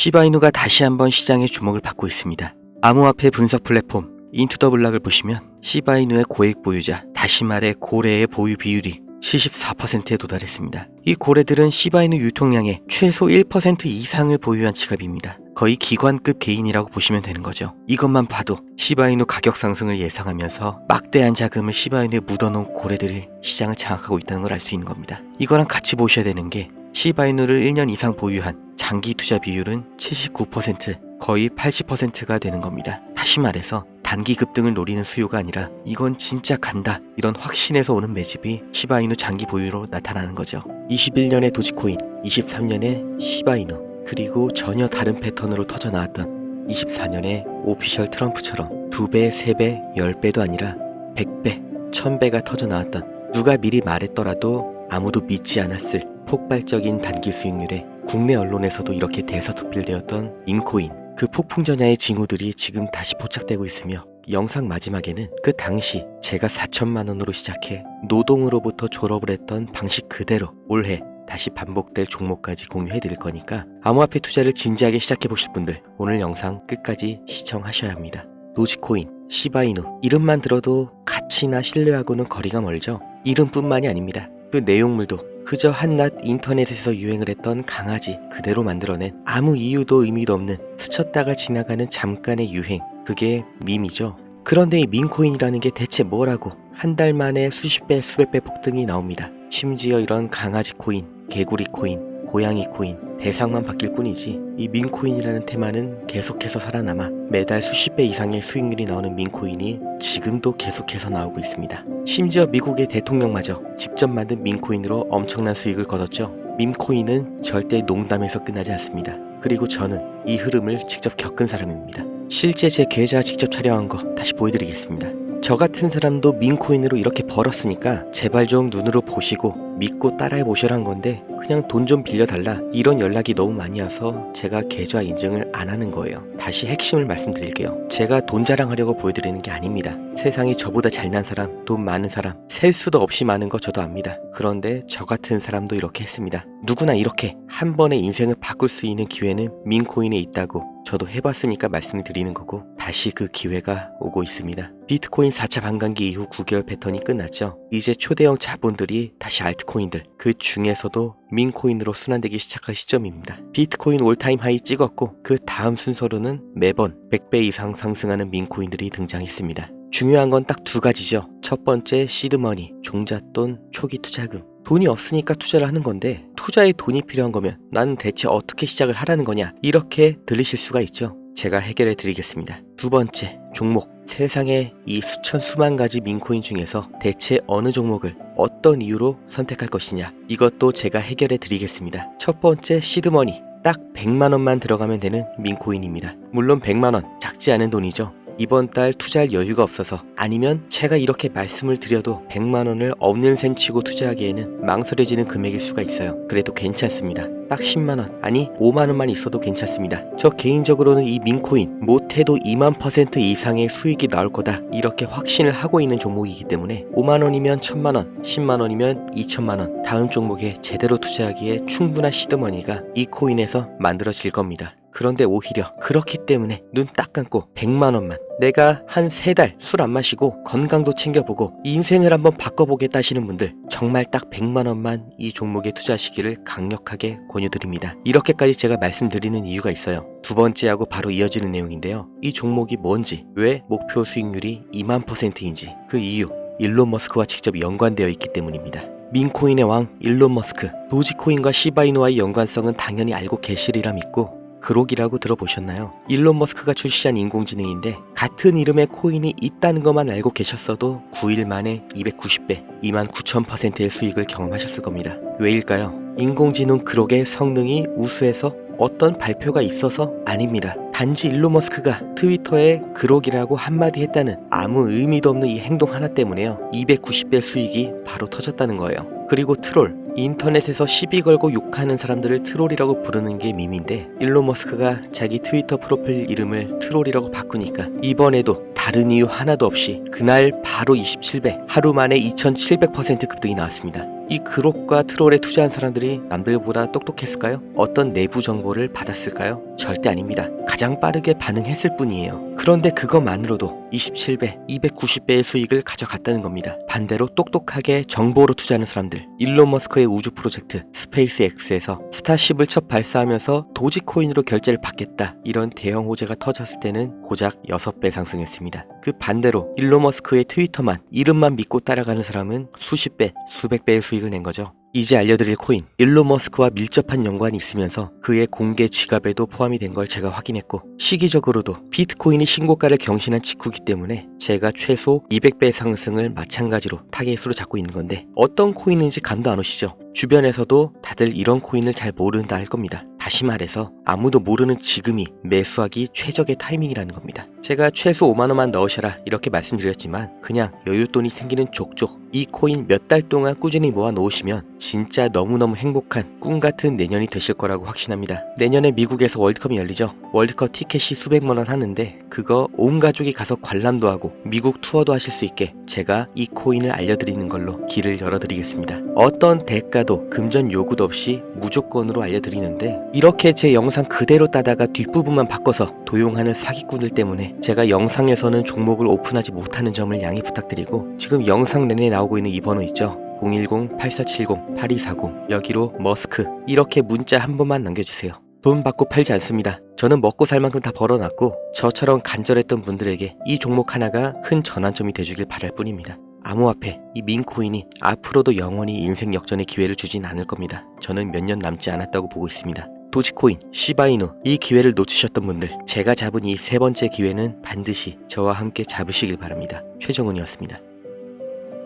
시바이누가 다시 한번 시장의 주목을 받고 있습니다. 암호화폐 분석 플랫폼 인투더블락을 보시면 시바이누의 고액 보유자, 다시 말해 고래의 보유 비율이 74%에 도달했습니다. 이 고래들은 시바이누 유통량의 최소 1% 이상을 보유한 지갑입니다. 거의 기관급 개인이라고 보시면 되는 거죠. 이것만 봐도 시바이누 가격 상승을 예상하면서 막대한 자금을 시바이누에 묻어놓은 고래들이 시장을 장악하고 있다는 걸 알 수 있는 겁니다. 이거랑 같이 보셔야 되는 게 시바이누를 1년 이상 보유한 장기 투자 비율은 79% 거의 80%가 되는 겁니다. 다시 말해서 단기 급등을 노리는 수요가 아니라 이건 진짜 간다 이런 확신에서 오는 매집이 시바이누 장기 보유로 나타나는 거죠. 21년의 도지코인, 23년의 시바이누 그리고 전혀 다른 패턴으로 터져 나왔던 24년의 오피셜 트럼프처럼 두 배, 세 배, 열 배도 아니라 100배, 1000배가 터져 나왔던 누가 미리 말했더라도 아무도 믿지 않았을 폭발적인 단기 수익률에 국내 언론에서도 이렇게 대서특필되었던 인코인 그 폭풍 전야의 징후들이 지금 다시 포착되고 있으며 영상 마지막에는 그 당시 제가 4천만 원으로 시작해 노동으로부터 졸업을 했던 방식 그대로 올해 다시 반복될 종목까지 공유해 드릴 거니까 암호화폐 투자를 진지하게 시작해 보실 분들 오늘 영상 끝까지 시청하셔야 합니다. 도지코인, 시바이누 이름만 들어도 가치나 신뢰하고는 거리가 멀죠. 이름뿐만이 아닙니다. 그 내용물도 그저 한낱 인터넷에서 유행을 했던 강아지 그대로 만들어낸 아무 이유도 의미도 없는 스쳤다가 지나가는 잠깐의 유행 그게 밈이죠. 그런데 이 민코인이라는 게 대체 뭐라고 한 달 만에 수십 배 수백 배 폭등이 나옵니다. 심지어 이런 강아지 코인, 개구리 코인, 고양이 코인 대상만 바뀔 뿐이지 이 민코인이라는 테마는 계속해서 살아남아 매달 수십 배 이상의 수익률이 나오는 민코인이 지금도 계속해서 나오고 있습니다. 심지어 미국의 대통령마저 직접 만든 민코인으로 엄청난 수익을 거뒀죠. 밈코인은 절대 농담에서 끝나지 않습니다. 그리고 저는 이 흐름을 직접 겪은 사람입니다. 실제 제 계좌 직접 촬영한 거 다시 보여드리겠습니다. 저 같은 사람도 민코인으로 이렇게 벌었으니까 제발 좀 눈으로 보시고 믿고 따라해 보시라는 건데 그냥 돈 좀 빌려달라 이런 연락이 너무 많이 와서 제가 계좌 인증을 안 하는 거예요. 다시 핵심을 말씀드릴게요. 제가 돈 자랑하려고 보여드리는 게 아닙니다. 세상에 저보다 잘난 사람, 돈 많은 사람, 셀 수도 없이 많은 거 저도 압니다. 그런데 저 같은 사람도 이렇게 했습니다. 누구나 이렇게 한 번에 인생을 바꿀 수 있는 기회는 민코인에 있다고 저도 해봤으니까 말씀을 드리는 거고 다시 그 기회가 오고 있습니다. 비트코인 4차 반감기 이후 9개월 패턴이 끝났죠. 이제 초대형 자본들이 다시 알트코인들 그 중에서도 민코인으로 순환되기 시작할 시점입니다. 비트코인 올타임 하이 찍었고 그 다음 순서로는 매번 100배 이상 상승하는 민코인들이 등장했습니다. 중요한 건 딱 두 가지죠. 첫 번째 시드머니, 종잣돈, 초기 투자금. 돈이 없으니까 투자를 하는 건데 투자에 돈이 필요한 거면 나는 대체 어떻게 시작을 하라는 거냐 이렇게 들리실 수가 있죠. 제가 해결해 드리겠습니다. 두 번째 종목 세상에 이 수천 수만 가지 민코인 중에서 대체 어느 종목을 어떤 이유로 선택할 것이냐 이것도 제가 해결해 드리겠습니다. 첫 번째 시드머니 딱 100만 원만 들어가면 되는 민코인입니다. 물론 100만 원 작지 않은 돈이죠. 이번 달 투자할 여유가 없어서 아니면 제가 이렇게 말씀을 드려도 100만 원을 없는 셈 치고 투자하기에는 망설여지는 금액일 수가 있어요. 그래도 괜찮습니다. 딱 10만 원 아니 5만 원만 있어도 괜찮습니다. 저 개인적으로는 이 민코인 못해도 2만 퍼센트 이상의 수익이 나올 거다 이렇게 확신을 하고 있는 종목이기 때문에 5만 원이면 1000만 원, 10만 원이면 2천만 원 다음 종목에 제대로 투자하기에 충분한 시드머니가 이 코인에서 만들어질 겁니다. 그런데 오히려 그렇기 때문에 눈 딱 감고 100만 원만 내가 한 세 달 술 안 마시고 건강도 챙겨보고 인생을 한번 바꿔보겠다 하시는 분들 정말 딱 100만 원만 이 종목에 투자하시기를 강력하게 권유드립니다. 이렇게까지 제가 말씀드리는 이유가 있어요. 두 번째하고 바로 이어지는 내용인데요. 이 종목이 뭔지, 왜 목표 수익률이 2만 퍼센트인지 그 이유 일론 머스크와 직접 연관되어 있기 때문입니다. 민코인의 왕 일론 머스크, 도지코인과 시바이누와의 연관성은 당연히 알고 계시리라 믿고 그록이라고 들어보셨나요? 일론 머스크가 출시한 인공지능인데 같은 이름의 코인이 있다는 것만 알고 계셨어도 9일 만에 290배, 2만 9천 퍼센트의 수익을 경험하셨을 겁니다. 왜일까요? 인공지능 그록의 성능이 우수해서 어떤 발표가 있어서 아닙니다. 단지 일론 머스크가 트위터에 그록이라고 한마디 했다는 아무 의미도 없는 이 행동 하나 때문에요. 290배 수익이 바로 터졌다는 거예요. 그리고 트롤. 인터넷에서 시비 걸고 욕하는 사람들을 트롤이라고 부르는 게 밈인데 일론 머스크가 자기 트위터 프로필 이름을 트롤이라고 바꾸니까 이번에도 다른 이유 하나도 없이 그날 바로 27배 하루 만에 2700% 급등이 나왔습니다. 이 그룹과 트롤에 투자한 사람들이 남들보다 똑똑했을까요? 어떤 내부 정보를 받았을까요? 절대 아닙니다. 가장 빠르게 반응했을 뿐이에요. 그런데 그것만으로도 27배, 290배의 수익을 가져갔다는 겁니다. 반대로 똑똑하게 정보로 투자하는 사람들, 일론 머스크의 우주 프로젝트 스페이스X에서 스타쉽을 첫 발사하면서 도지코인으로 결제를 받겠다 이런 대형 호재가 터졌을 때는 고작 6배 상승했습니다. 그 반대로 일론 머스크의 트위터만 이름만 믿고 따라가는 사람은 수십 배, 수백 배의 수익을 낸 거죠. 이제 알려드릴 코인 일론 머스크와 밀접한 연관이 있으면서 그의 공개 지갑에도 포함이 된 걸 제가 확인했고 시기적으로도 비트코인이 신고가를 경신한 직후기 때문에 제가 최소 200배 상승을 마찬가지로 타겟으로 잡고 있는 건데 어떤 코인인지 감도 안 오시죠? 주변에서도 다들 이런 코인을 잘 모른다 할 겁니다. 다시 말해서 아무도 모르는 지금이 매수하기 최적의 타이밍이라는 겁니다. 제가 최소 5만원만 넣으셔라 이렇게 말씀드렸지만 그냥 여윳돈이 생기는 족족 이 코인 몇 달 동안 꾸준히 모아 놓으시면 진짜 너무너무 행복한 꿈 같은 내년이 되실 거라고 확신합니다. 내년에 미국에서 월드컵이 열리죠. 월드컵 티켓이 수백만 원 하는데 그거 온 가족이 가서 관람도 하고 미국 투어도 하실 수 있게 제가 이 코인을 알려드리는 걸로 길을 열어드리겠습니다. 어떤 대가도 금전 요구도 없이 무조건으로 알려드리는데 이렇게 제 영상 그대로 따다가 뒷부분만 바꿔서 도용하는 사기꾼들 때문에 제가 영상에서는 종목을 오픈하지 못하는 점을 양해 부탁드리고 지금 영상 내내 나오고 있는 이 번호 있죠? 010-8470-8240 여기로 머스크 이렇게 문자 한 번만 남겨주세요. 돈 받고 팔지 않습니다. 저는 먹고 살 만큼 다 벌어놨고 저처럼 간절했던 분들에게 이 종목 하나가 큰 전환점이 돼주길 바랄 뿐입니다. 암호화폐, 이 민코인이 앞으로도 영원히 인생 역전의 기회를 주진 않을 겁니다. 저는 몇 년 남지 않았다고 보고 있습니다. 도지코인, 시바이누 이 기회를 놓치셨던 분들 제가 잡은 이 세 번째 기회는 반드시 저와 함께 잡으시길 바랍니다. 최정훈이었습니다.